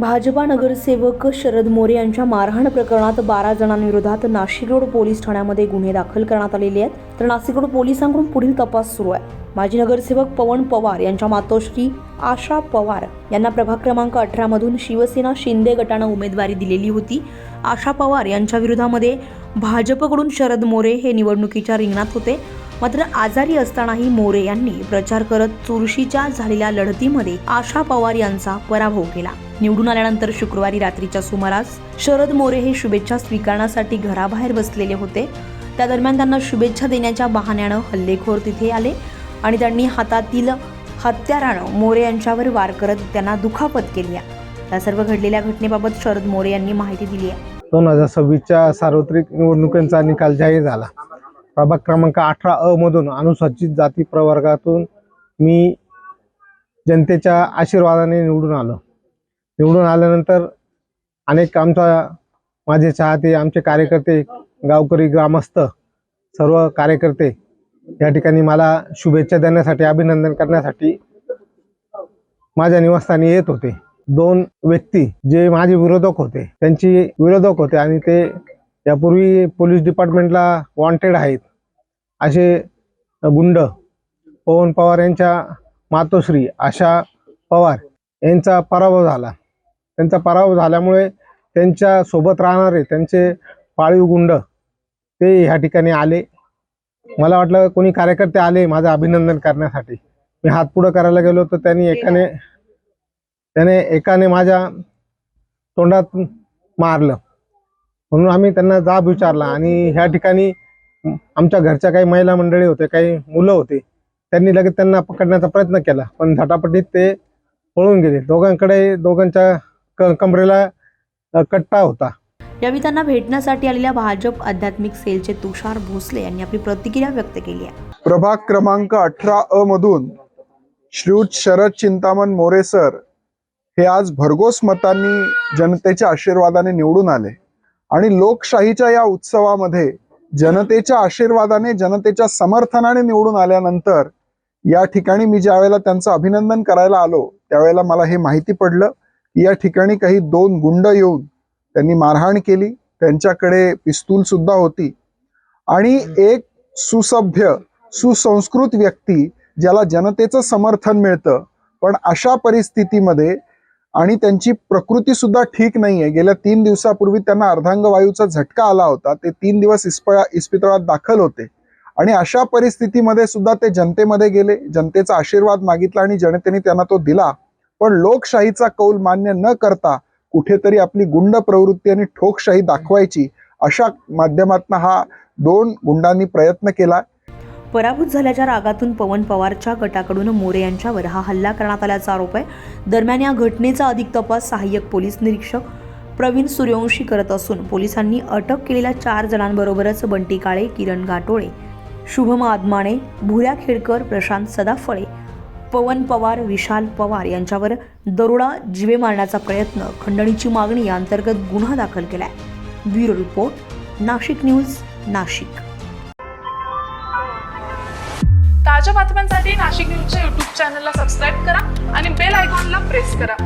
भाजपा नगरसेवक शरद मोरे यांच्या मारहाण प्रकरणात बारा जणांविरोधात नाशिक रोड पोलीस ठाण्यामध्ये गुन्हे दाखल करण्यात आलेले आहेत. तर नाशिक रोड पोलिसांकडून पुढील तपास सुरू आहे. माजी नगरसेवक पवन पवार यांच्या मातोश्री आशा पवार यांना प्रभाग क्रमांक अठरा मधून शिवसेना शिंदे गटानं उमेदवारी दिलेली होती. आशा पवार यांच्या विरोधामध्ये भाजपकडून शरद मोरे हे निवडणुकीच्या रिंगणात होते. मात्र आजारी असतानाही मोरे यांनी प्रचार करत चुरशीच्या झालेल्या लढतीमध्ये आशा पवार यांचा पराभव केला. निवडून आल्यानंतर शुक्रवारी रात्रीच्या सुमारास शरद मोरे हे शुभेच्छा स्वीकारण्यासाठी घराबाहेर बसलेले होते. त्या दरम्यान त्यांना शुभेच्छा देण्याच्या बहाण्यानं हल्लेखोर तिथे आले आणि त्यांनी हातातील हत्यारानं मोरे यांच्यावर वार करत त्यांना दुखापत केली आहे. या सर्व घडलेल्या घटनेबाबत शरद मोरे यांनी माहिती दिली आहे. दोन हजार सव्वीसच्या सार्वत्रिक निवडणुकांचा निकाल जाहीर झाला. प्रभाग क्रमांक अठरा अ मधून अनुसूचित जाती प्रवर्गातून मी जनतेच्या आशीर्वादाने निवडून आलो. निवडून आल्यानंतर अनेक आमचा माझे चाहते आमचे कार्यकर्ते गावकरी ग्रामस्थ सर्व कार्यकर्ते या ठिकाणी मला शुभेच्छा देण्यासाठी अभिनंदन करण्यासाठी माझ्या निवासस्थानी येत होते. दोन व्यक्ती जे माझे विरोधक होते त्यांची विरोधक होते आणि ते यापूर्वी पोलीस डिपार्टमेंटला वॉन्टेड आहेत. असे गुंड पवन पवार यांच्या मातोश्री आशा पवार यांचा पराभव झाला. त्यांचा पराभव झाल्यामुळे त्यांच्यासोबत राहणारे त्यांचे पाळीव गुंड ते ह्या ठिकाणी आले. मला वाटलं कोणी कार्यकर्ते आले माझं अभिनंदन करण्यासाठी. मी हात पुढं करायला गेलो तर त्यांनी एकाने त्याने एकाने माझ्या तोंडात मारलं. म्हणून आम्ही त्यांना जाब विचारला आणि ह्या ठिकाणी आमच्या घरच्या काही महिला मंडळी होते काही मुलं होते त्यांनी लगेच त्यांना पकडण्याचा प्रयत्न केला. पण झटापटीत ते पळून गेले. दोघांकडे दोघांच्या क कमरेला कट्टा होता. यावेळी त्यांना भेटण्यासाठी आलेल्या भाजप आध्यात्मिक सेलचे तुषार भोसले यांनी आपली प्रतिक्रिया व्यक्त केली आहे. प्रभाग क्रमांक अठरा अ मधून श्रीयुत शरद चिंतामण मोरे सर हे आज भरघोस मतांनी जनतेच्या आशीर्वादाने निवडून आले. आणि लोकशाहीच्या या उत्सवामध्ये जनतेच्या आशीर्वादाने जनतेच्या समर्थनाने निवडून आल्यानंतर या ठिकाणी मी ज्या वेळेला त्यांचं अभिनंदन करायला आलो त्यावेळेला मला हे माहिती पडलं. या ठिकाणी काही दोन गुंड येऊन त्यांनी मारहाण केली. त्यांच्याकडे पिस्तूल सुद्धा होती. आणि एक सुसभ्य सुसंस्कृत व्यक्ती ज्याला जनतेचं समर्थन मिळतं पण अशा परिस्थितीमध्ये आणि त्यांची प्रकृती सुद्धा ठीक नाही आहे गेल्या तीन दिवसापूर्वी त्यांना अर्धांगवायूचा झटका आला होता. ते तीन दिवस इस्पळा इस्पितळात दाखल होते. आणि अशा परिस्थितीमध्ये सुद्धा ते जनतेमध्ये गेले. जनतेचा आशीर्वाद मागितला आणि जनतेने त्यांना तो दिला. पण लोकशाहीचा कौल मान्य न करता कुठेतरी आपली गुंड प्रवृत्ती आणि ठोकशाही दाखवायची अशा माध्यमातून हा दोन गुंडांनी प्रयत्न केला. पराभूत झाल्याच्या रागातून पवन पवारच्या गटाकडून मोरे यांच्यावर हा हल्ला करण्यात आल्याचा आरोप आहे. दरम्यान या घटनेचा अधिक तपास सहाय्यक पोलीस निरीक्षक प्रवीण सूर्यवंशी करत असून पोलिसांनी अटक केलेल्या चार जणांबरोबरच बंटी काळे किरण गाटोळे शुभम आदमाणे भुऱ्या खेडकर प्रशांत सदाफळे पवन पवार विशाल पवार यांच्यावर दरोडा जिवे मारण्याचा प्रयत्न खंडणीची मागणी या अंतर्गत गुन्हा दाखल केलाय. Bureau report Nashik news Nashik. ताज्या बातम्यांसाठी नाशिक न्यूजच्या युट्यूब चॅनलला सबस्क्राईब करा आणि बेल आयकॉनला प्रेस करा.